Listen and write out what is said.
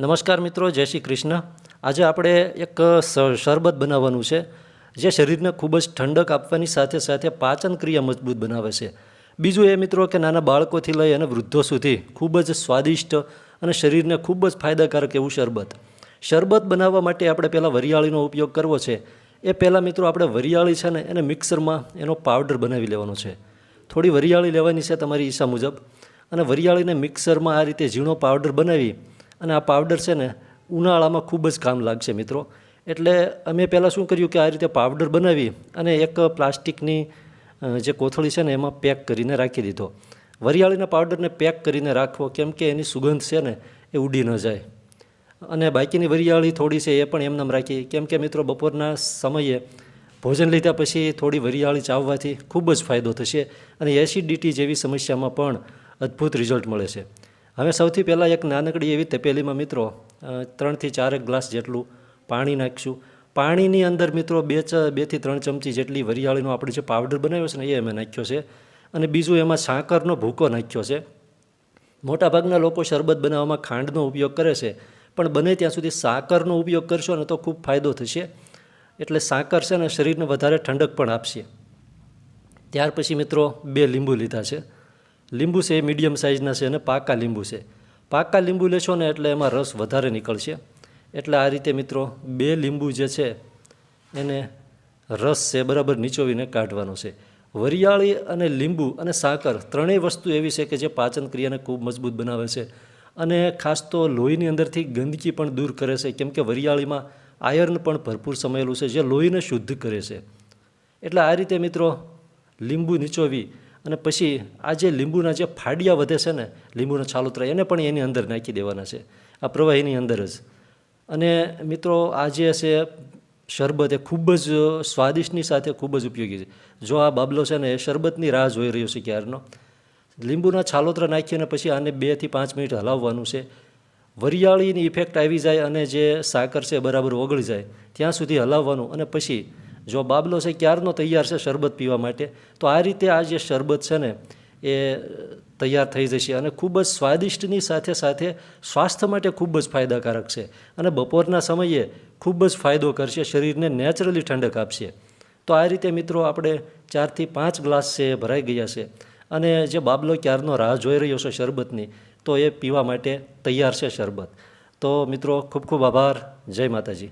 નમસ્કાર મિત્રો, જય શ્રી કૃષ્ણ. આજે આપણે એક શરબત બનાવવાનું છે, જે શરીરને ખૂબ જ ઠંડક આપવાની સાથે સાથે પાચન ક્રિયા મજબૂત બનાવે છે. બીજું એ મિત્રો કે નાના બાળકોથી લઈ અને વૃદ્ધો સુધી ખૂબ જ સ્વાદિષ્ટ અને શરીરને ખૂબ જ ફાયદાકારક એવું શરબત. શરબત બનાવવા માટે આપણે પહેલાં વરિયાળીનો ઉપયોગ કરવો છે. એ પહેલાં મિત્રો આપણે વરિયાળી છે ને, એને મિક્સરમાં એનો પાવડર બનાવી લેવાનો છે. થોડી વરિયાળી લેવાની છે તમારી ઈચ્છા મુજબ. અને વરિયાળીને મિક્સરમાં આ રીતે ઝીણો પાવડર બનાવી અને આ પાવડર છે ને ઉનાળામાં ખૂબ જ કામ લાગશે મિત્રો. એટલે અમે પહેલાં શું કર્યું કે આ રીતે પાવડર બનાવી અને એક પ્લાસ્ટિકની જે કોથળી છે ને એમાં પેક કરીને રાખી દીધો. વરિયાળીના પાવડરને પેક કરીને રાખવો કેમ કે એની સુગંધ છે ને એ ઉડી ન જાય. અને બાકીની વરિયાળી થોડી છે એ પણ એમનામ રાખી. કેમ કે મિત્રો બપોરના સમયે ભોજન લીધા પછી થોડી વરિયાળી ચાવવાથી ખૂબ જ ફાયદો થશે અને એસિડિટી જેવી સમસ્યામાં પણ અદ્ભુત રિઝલ્ટ મળે છે. હવે સૌથી પહેલાં એક નાનકડી એવી તપેલીમાં મિત્રો ત્રણથી ચારેક ગ્લાસ જેટલું પાણી નાખીશું. પાણીની અંદર મિત્રો બે ચ, બેથી ત્રણ ચમચી જેટલી વરિયાળીનો આપણે જે પાવડર બનાવ્યો છે ને એ અમે નાખ્યો છે. અને બીજું એમાં સાકરનો ભૂકો નાખ્યો છે. મોટાભાગના લોકો શરબત બનાવવામાં ખાંડનો ઉપયોગ કરે છે. પણ બને ત્યાં સુધી સાકરનો ઉપયોગ કરશો ને તો ખૂબ ફાયદો થશે. એટલે સાકર છે ને શરીરને વધારે ઠંડક પણ આપશે. ત્યાર પછી મિત્રો બે લીંબુ લીધા છે. લીંબુ છે એ મીડિયમ સાઇઝના છે અને પાકા લીંબુ છે. પાકા લીંબુ લેશો ને એટલે એમાં રસ વધારે નીકળશે. એટલે આ રીતે મિત્રો બે લીંબુ જે છે એને રસ છે બરાબર નીચોવીને કાઢવાનો છે. વરિયાળી અને લીંબુ અને સાકર ત્રણેય વસ્તુ એવી છે કે જે પાચન ક્રિયાને ખૂબ મજબૂત બનાવે છે. અને ખાસ તો લોહીની અંદરથી ગંદકી પણ દૂર કરે છે, કેમ કે વરિયાળીમાં આયર્ન પણ ભરપૂર સમાયેલું છે, જે લોહીને શુદ્ધ કરે છે. એટલે આ રીતે મિત્રો લીંબુ નીચોવી અને પછી આ જે લીંબુના જે ફાડિયા વધે છે ને, લીંબુના છાલોતરા, એને પણ એની અંદર નાખી દેવાના છે. આ પ્રવાહીની અંદર જ. અને મિત્રો, આ જે છે શરબત, એ ખૂબ જ સ્વાદિષ્ટની સાથે ખૂબ જ ઉપયોગી છે. જો આ બાબલો છે ને, એ શરબતની રાહ જોઈ રહ્યો છે ક્યારનો? લીંબુના છાલોતરા નાખીને પછી આને બેથી પાંચ મિનિટ હલાવવાનું છે. વરિયાળીની ઇફેક્ટ આવી જાય અને જે સાકર છે બરાબર ઓગળી જાય. ત્યાં સુધી હલાવવાનું અને પછી જો બાબલો છે ક્યારનો તૈયાર છે શરબત પીવા માટે? તો આ રીતે આ જે શરબત છે ને, એ તૈયાર થઈ જશે અને ખૂબ જ સ્વાદિષ્ટની સાથે સાથે સ્વાસ્થ્ય માટે ખૂબ જ ફાયદાકારક છે. અને બપોરના સમયે ખૂબ જ ફાયદો કરશે, શરીરને નેચરલી ઠંડક આપશે. તો આ રીતે મિત્રો આપણે ચારથી પાંચ ગ્લાસ છે એ ભરાઈ ગયા છે. અને જે બાબલો ક્યારનો રાહ જોઈ રહ્યો છે શરબતની, તો એ પીવા માટે તૈયાર છે શરબત. તો મિત્રો ખૂબ ખૂબ આભાર. જય માતાજી.